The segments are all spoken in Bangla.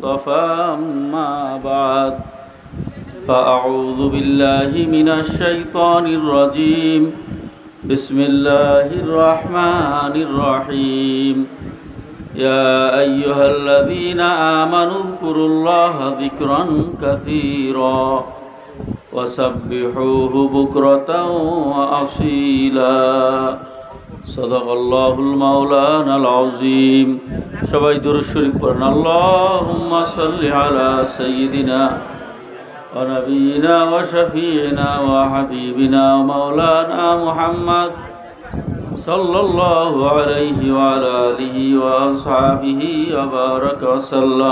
المصطفى أما بعد فأعوذ بالله من الشيطان الرجيم بسم الله الرحمن الرحيم يا أيها الذين آمنوا اذكروا الله ذكرا كثيرا وسبحوه بكرة وأصيلا সদাকাল্লাহুল মাওলানাল আযীম। সবাই দরুদ শরীফ পড়েন। আল্লাহুম্মা সাল্লি আলা সাইয়্যিদিনা ওয়া নাবিয়িনা ওয়া শাফিঈনা ওয়া হাবিবিনা মাওলানা মুহাম্মদ সাল্লাল্লাহু আলাইহি ওয়া আলা আলিহি ওয়া আসহাবিহি ওয়া বারাকা ওয়া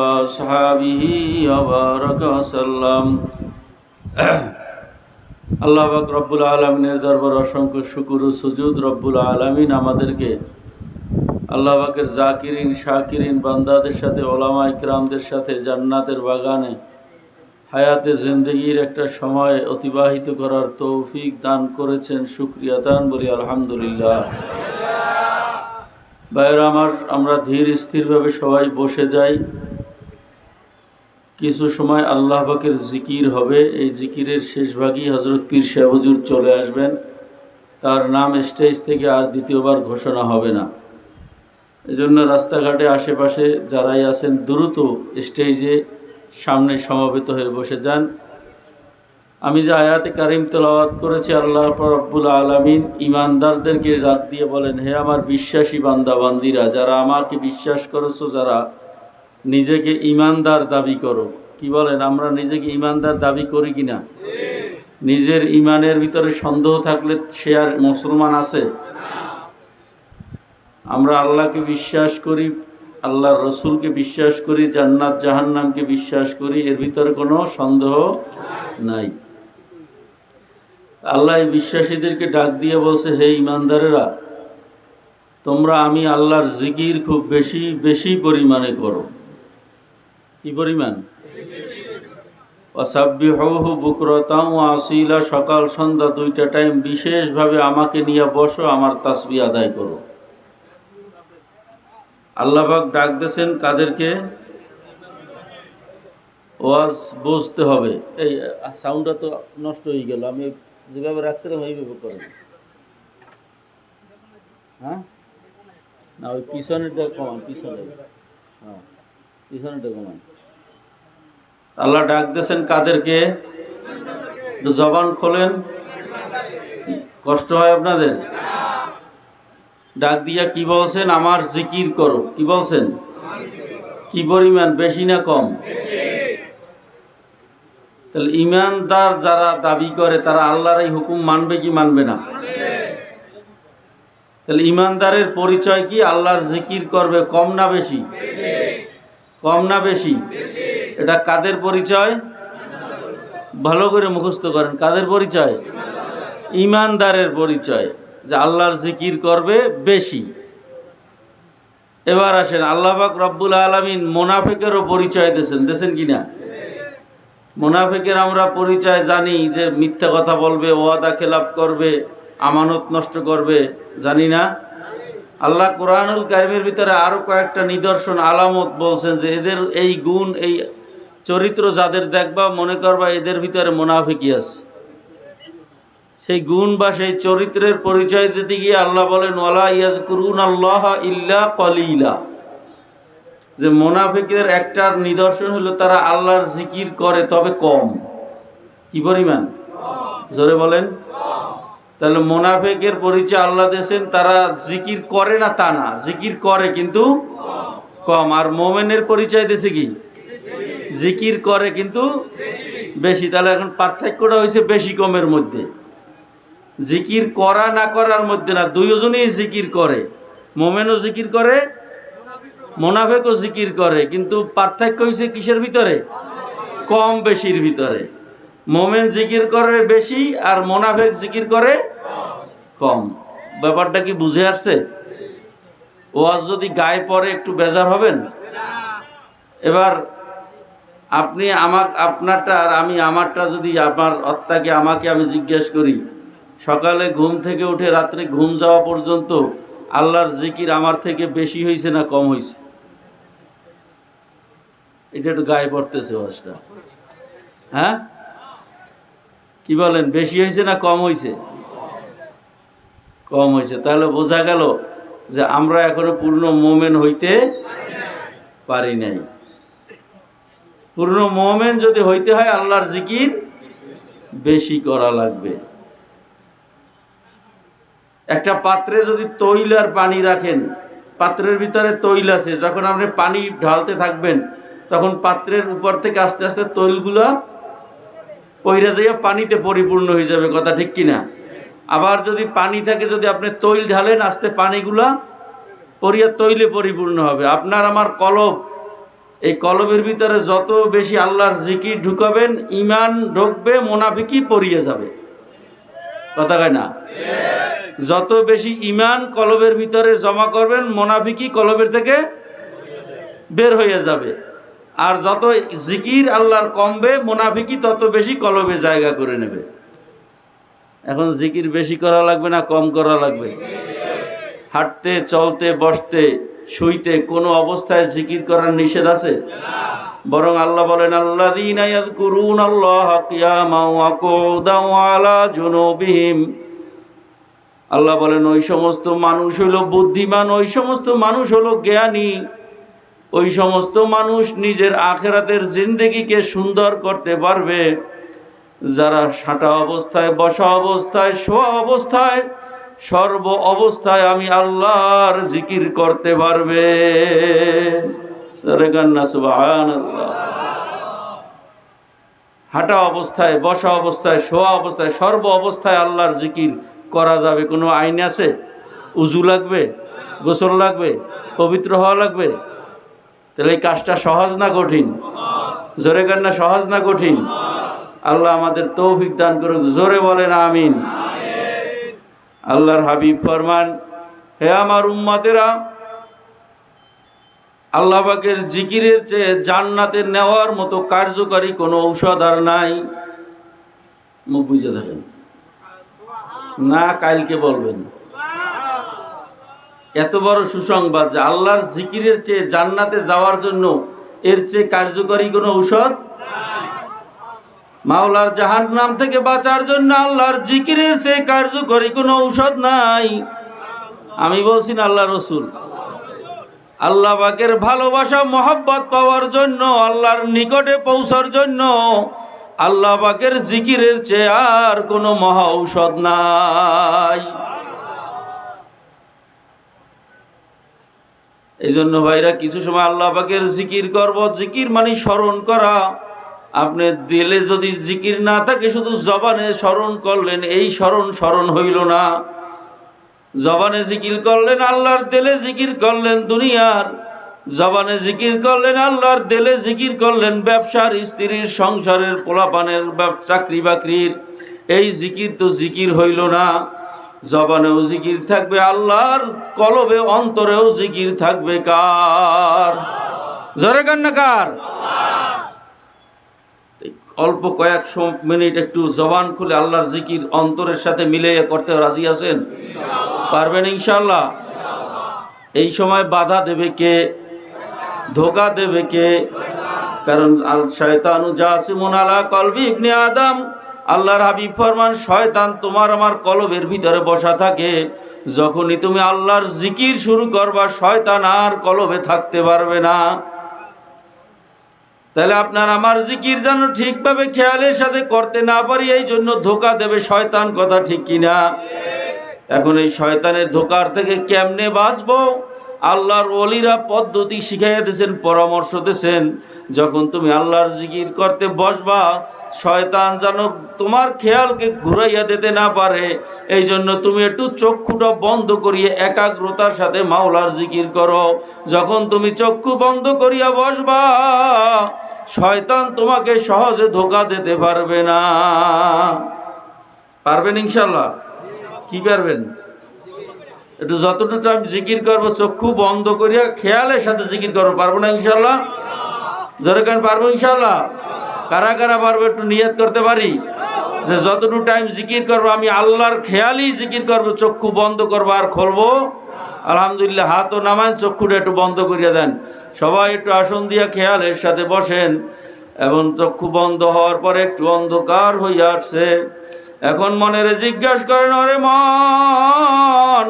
وأصحابه وبارك وسلم আল্লাহ পাক রব্বুল আলমিনের দরবার অসংখ্য শুকুর ও সুজুদ রব্বুল আলমিন আমাদেরকে আল্লাহ পাকের জাকিরিন শাকিরিন বান্দাদের সাথে ওলামা ইকরামদের সাথে জান্নাতের বাগানে হায়াতে জিন্দগির একটা সময় অতিবাহিত করার তৌফিক দান করেছেন শুক্রিয়া দান বলি আলহামদুলিল্লাহ ভাইয়েরা আমার আমরা ধীর স্থিরভাবে সবাই বসে যাই কিছু সময় আল্লাহ পাকের জিকির হবে। এই জিকিরের শেষ ভাগই হজরত পীর শাহজুর চলে আসবেন। তার নাম স্টেজ থেকে আর দ্বিতীয়বার ঘোষণা হবে না। এজন্য রাস্তাঘাটে আশেপাশে যারাই আছেন দ্রুত স্টেজে সামনে সমবেত হয়ে বসে যান। আমি যে আয়াতে কারিম তেলাওয়াত করেছি, আল্লাহ রব্বুল আলমিন ইমানদারদেরকে ডাক দিয়ে বলেন, হে আমার বিশ্বাসী বান্দা বান্দিরা যারা আমাকে বিশ্বাস করেছ, যারা নিজেকে ইমানদার দাবি করো। কি বলেন? আমরা নিজেকে ইমানদার দাবি করি কিনা? নিজের ইমানের ভিতরে সন্দেহ থাকলে সে আর মুসলমান আছে? আমরা আল্লাহকে বিশ্বাস করি, আল্লাহর রসুলকে বিশ্বাস করি, জান্নাত, জাহান্নামকে বিশ্বাস করি, এর ভিতরে কোনো সন্দেহ নাই। আল্লাহ বিশ্বাসীদেরকে ডাক দিয়ে বলছে, হে ইমানদারেরা, তোমরা আমি আল্লাহর জিকির খুব বেশি বেশি পরিমাণে করো। কি পরিমাণ? অসাব্বিহু বুকরতাম আসিলা, সকাল, সন্ধ্যা দুইটা টাইম বিশেষভাবে আমাকে নিয়ে বসো, আমার তাসবি আদায় করো। আল্লাহবাক ডাক দিয়েছেন কাদেরকে? ওয়াজ বুঝতে হবে। এই সাউন্ডটা তো নষ্ট হয়ে গেল, আমি যেভাবে রাখছিলাম ওইভাবে করেন হ্যাঁ? না, ওই পিছনেরটা কমান, পিছনে। হ্যাঁ। আল্লাহ ডাক দিয়েছেন কাদেরকে? জবান খোলেন। কষ্ট হয় আপনাদের? ডাক দিয়া কি বলছেন? আমার জিকির করো। কি বলছেন? কি পরিমাণ? বেশি না কম? তাহলে ইমানদার যারা দাবি করে, তারা আল্লাহর এই হুকুম মানবে কি মানবে না? তাহলে ইমানদারের পরিচয় কি? আল্লাহর জিকির করবে কম না বেশি? কম না বেশি? এটা কাদের পরিচয়? ভালো করে মুখস্থ করেন কাদের পরিচয়? ইমানদারের পরিচয় যে আল্লাহর জিকির করবে বেশি। এবার আসেন আল্লাহবাক রব্বুল আলমিন মোনাফেকেরও পরিচয় দিয়েছেন দিয়েছেন কিনা? মোনাফেকের আমরা পরিচয় জানি যে মিথ্যা কথা বলবে ওয়াদা খেলাপ করবে আমানত নষ্ট করবে জানি না। আল্লাহ কোরআনুল কারিমের ভিতরে আরও কয়েকটা নিদর্শন, আলামত বলছেন যে এদের এই গুণ, এই চরিত্র যাদের দেখবা, মনে করবা এদের ভিতরে মোনাফিকি আছে। সেই গুণ বা সেই চরিত্রের পরিচয় দিতে গিয়ে আল্লাহ বলেন, ওয়ালা ইয়াজ করুন আল্লাহ ইল্লা কলিলা। যে মোনাফিকের একটা নিদর্শন হলো, তারা আল্লাহর জিকির করে তবে কম। কি পরিমাণ? জোরে বলেন। তাহলে মোনাফেকের পরিচয় আল্লাহ দিয়েছেন, তারা জিকির করে না তা না, জিকির করে কিন্তু কম। আর মোমেনের পরিচয় দিয়েছে কি? জিকির করে কিন্তু বেশি। তাহলে এখন পার্থক্যটা হয়েছে বেশি কমের মধ্যে। জিকির করা না করার মধ্যে না, দুইজনেই জিকির করে। মোমেনও জিকির করে, মোনাফেকও জিকির করে, কিন্তু পার্থক্য হয়েছে কিসের ভিতরে? কম বেশির ভিতরে। মোমেন জিকির করে বেশি আর মোনাফেক জিকির করে কম। ব্যাপারটা কি বুঝে আসছে? ওয়াজ যদি গায়ে পরে একটু বেজার হবেন? এবার আপনি আমার আপনারটা আর আমি, আমারটা যদি আমার অত্যাকে আমাকে আমি জিজ্ঞেস করি, সকালে ঘুম থেকে উঠে রাত্রে ঘুম যাওয়া পর্যন্ত আল্লাহর জিকির আমার থেকে বেশি হয়েছে না কম হয়েছে এটা একটু গায়ে পড়তেছে ওয়াজটা। হ্যাঁ? কি বলেন, বেশি হয়েছে না কম হয়েছে? কম হয়েছে। তাহলে বোঝা গেল যে আমরা এখনও পূর্ণ মোমেন হইতে পারি নাই। পূর্ণ মোমেন যদি হইতে হয়, আল্লাহর জিকির বেশি করা লাগবে। একটা পাত্রে যদি তৈল আর পানি রাখেন, পাত্রের ভিতরে তৈল আছে, যখন আপনি পানি ঢালতে থাকবেন, তখন পাত্রের উপর থেকে আস্তে আস্তে তৈলগুলো পইরা যাইয়া পানিতে পরিপূর্ণ হয়ে যাবে, কথা ঠিক কিনা? আবার যদি পানি থাকে, যদি আপনি তৈল ঢালেন, আস্তে পানিগুলা পরিয়া তৈলে পরিপূর্ণ হবে। আপনার আমার কলব, এই কলবের ভিতরে যত বেশি আল্লাহর জিকির ঢুকাবেন ইমান ঢুকবে মোনাফিকি পরিয়ে যাবে। কথা কয় না? যত বেশি ইমান কলবের ভিতরে জমা করবেন মোনাফিকি কলবের থেকে বের হয়ে যাবে। আর যত জিকির আল্লাহর কমবে মোনাফিকি তত বেশি কলবে জায়গা করে নেবে। এখন জিকির বেশি করা লাগবে না, কম করা লাগবে? হাঁটতে, চলতে, বসতে, শুইতে কোনো অবস্থায় জিকির করার নিষেধ আছে? বরং আল্লাহ বলেন আল্লাহ করুন আল্লাহ আল্লাহ বলেন, ওই সমস্ত মানুষ হলো বুদ্ধিমান, ওই সমস্ত মানুষ হলো জ্ঞানী। ওই সমস্ত মানুষ নিজের আখেরাতের জিন্দগিকে সুন্দর করতে পারবে। যারা সাঁটা অবস্থায়, বসা অবস্থায়, শোয়া অবস্থায়, সর্ব অবস্থায় আমি আল্লাহর জিকির করতে পারবে। হাঁটা অবস্থায়, বসা অবস্থায়, শোয়া অবস্থায়, সর্ব অবস্থায় আল্লাহর জিকির করা যাবে। কোনো আইন আছে? উজু লাগবে? গোসল লাগবে? পবিত্র হওয়া লাগবে? তাহলে এই কাজটা সহজ না কঠিন? জোরে কান্না সহজ না কঠিন? আল্লাহ আমাদের তৌফিক দান করুক, জোরে বলেন আমিন। আল্লাহর হাবিব ফরমান, হে আমার উম্মাতেরা আল্লাহ পাকের জিকিরের চেয়ে জান্নাতে নেওয়ার মতো কার্যকারী কোনো ঔষধ আর নাই। মুখ বুঝে দেখেন। না, কালকে বলবেন। এত বড় সুসংবাদ যে আল্লাহর জিকিরের চেয়ে জান্নাতে যাওয়ার জন্য এর চেয়ে কার্যকরী কোনো ঔষধ? মাওলার জাহান নাম থেকে বাঁচার জন্য আল্লাহর জিকিরের চেয়ে কার্যকরী কোনো ঔষধ নাই। আমি বলছি না আল্লাহ রসুল। আল্লাহ পাকের ভালোবাসা, মহব্বত পাওয়ার জন্য, আল্লাহর নিকটে পৌঁছার জন্য আল্লাহ পাকের জিকিরের চেয়ে আর কোনো মহা ঔষধ নাই। এই জন্য ভাইরা কিছু সময় আল্লাহ পাকের জিকির করব। জিকির মানে স্মরণ করা। আপনি দিলে যদি জিকির না থাকে, শুধু জবানে স্মরণ করলেন, এই স্মরণ স্মরণ হইল না। জবানে জিকির করলেন, আল্লাহর দিলে জিকির করলেন দুনিয়ার। জবানে জিকির করলেন, আল্লাহর দিলে জিকির করলেন ব্যবসার, স্ত্রীর, সংসারের, পোলাপানের চাকরি বাকরির এই জিকির তো জিকির হইল না। জবানেও জিকির থাকবে, আল্লাহর কলবে, অন্তরেও জিকির থাকবে কার? জরে কান্না কার? অল্প কয়েক মিনিট একটু জবান খুলে আল্লাহর জিকির অন্তরের সাথে মিলে করতে রাজি আছেন? পারবেন ইনশাল্লাহ এই সময় বাধা দেবে কে? ধোকা দেবে কে? কারণ আল শয়তানু জাসিমুন আলা কলবি ইবনে আদম আল্লাহর হাবিব ফরমান, শয়তান তোমার আমার কলবের ভিতরে বসা থাকে। যখনই তুমি আল্লাহর জিকির শুরু করবা, শয়তান আর কলবে থাকতে পারবে না। তাহলে আপনার আমার জিকির যেন ঠিকভাবে খেয়ালের সাথে করতে না পারি, এই জন্য ধোকা দেবে শয়তান, কথা ঠিক কিনা? এখন এই শয়তানের ধোকার থেকে কেমনে বাঁচবো? আল্লাহর অলিরা পদ্ধতি শিখাইয়া দিয়েছেন, পরামর্শ দিয়েছেন। যখন তুমি আল্লাহর জিকির করতে বসবা, শয়তান যেন তোমার খেয়ালকে ঘুরাইয়া দিতে না পারে। এই জন্য তুমি একটু চক্ষুটা বন্ধ করিয়ে একাগ্রতার সাথে মাওলার জিকির করো। যখন তুমি চক্ষু বন্ধ করিয়া বসবা, শয়তান তোমাকে সহজে ধোকা দিতে পারবে না। পারবেন ইনশাল্লাহ কি পারবেন? একটু যতটুকু আমি জিকির করব, চক্ষু বন্ধ করিয়া খেয়ালের সাথে জিকির করব, পারব না ইনশাল্লাহ জোরে কেন পারব ইনশাল্লাহ কারা কারা পারব একটু নিয়ত করতে পারি? যে যতটুকু টাইম জিকির করব, আমি আল্লাহর খেয়ালই জিকির করব, চক্ষু বন্ধ করব আর খুলবো। আলহামদুলিল্লাহ, হাতও নামান চক্ষুটা একটু বন্ধ করিয়া দেন। সবাই একটু আসন দিয়া খেয়ালের সাথে বসেন। এবং চক্ষু বন্ধ হওয়ার পরে একটু অন্ধকার হইয়া আসছে। এখন মনের জিজ্ঞাসা করেন অরে মন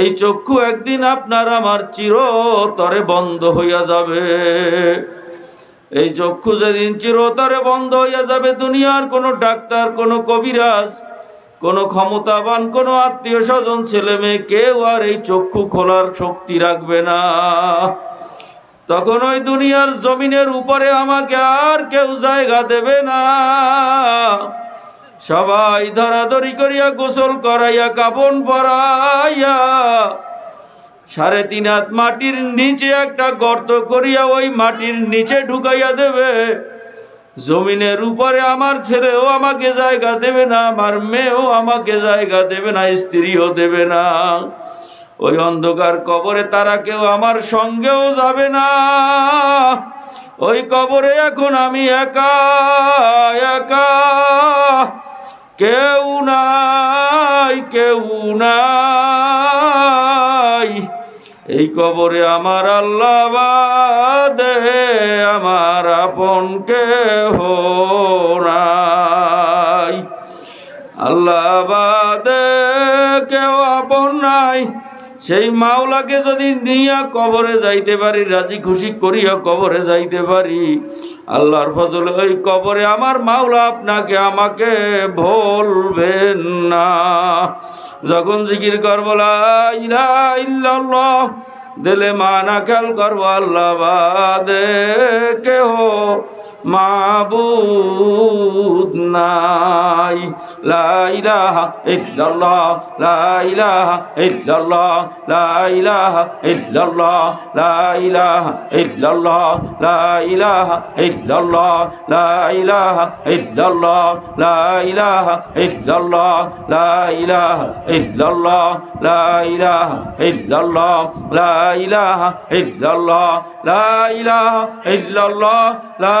এই চক্ষু একদিন আপনার আমার চিরতরে বন্ধ হইয়া যাবে। এই চক্ষু যেদিন চিরতরে বন্ধ হইয়া যাবে, দুনিয়ার কোনো ডাক্তার, কোনো কবিরাজ, কোনো ক্ষমতাবান, কোনো আত্মীয় স্বজন, ছেলে মেয়ে, কেউ আর এই চক্ষু খোলার শক্তি রাখবে না। তখন ওই দুনিয়ার জমিনের উপরে আমাকে আর কেউ জায়গা দেবে না। সবাই ধরাধরি করিয়া গোসল করাইয়া, কাপন পরাইয়া সাড়ে তিন হাত মাটির নিচে একটা গর্ত করিয়া ওই মাটির নিচে ঢুকাইয়া দেবে। জমিনের উপরে আমার ছেলেও আমাকে জায়গা দেবে না, আমার মেয়েও আমাকে জায়গা দেবে না, স্ত্রীও দেবে না। ওই অন্ধকার কবরে তারা কেউ আমার সঙ্গেও যাবে না। ওই কবরে এখন আমি একা একা। কেউ নাই কেউ নাই। এই কবরে আমার আল্লাহ আমার আপন কেহ না আল্লাহ বাদে কেউ নাই সেই মাওলাকে যদি নিয়া কবরে যাইতে পারি, রাজি খুশি করিয়া কবরে যাইতে পারি, আল্লাহর ফজলে ওই কবরে আমার মাওলা আপনাকে আমাকে ভুলবেন না। যখন জিকির করব ইল্লাল্লাহ দিলে মানা খেয়াল করব, আল্লাহ বাদে কেহ মাবুদ নাই লা ইলাহা ইল্লাল্লাহ লা ইলাহা ইল্লাল্লাহ লা ইলাহা ইল্লাল্লাহ লা ইলাহা ইল্লাল্লাহ লা ইলাহা ইল্লাল্লাহ লা ইলাহা ইল্লাল্লাহ লা ইলাহা ইল্লাল্লাহ লা ইলাহা ইল্লাল্লাহ লা ইলাহা ইল্লাল্লাহ লা ইলাহা ইল্লাল্লাহ লা ইলাহা ইল্লাল্লাহ লা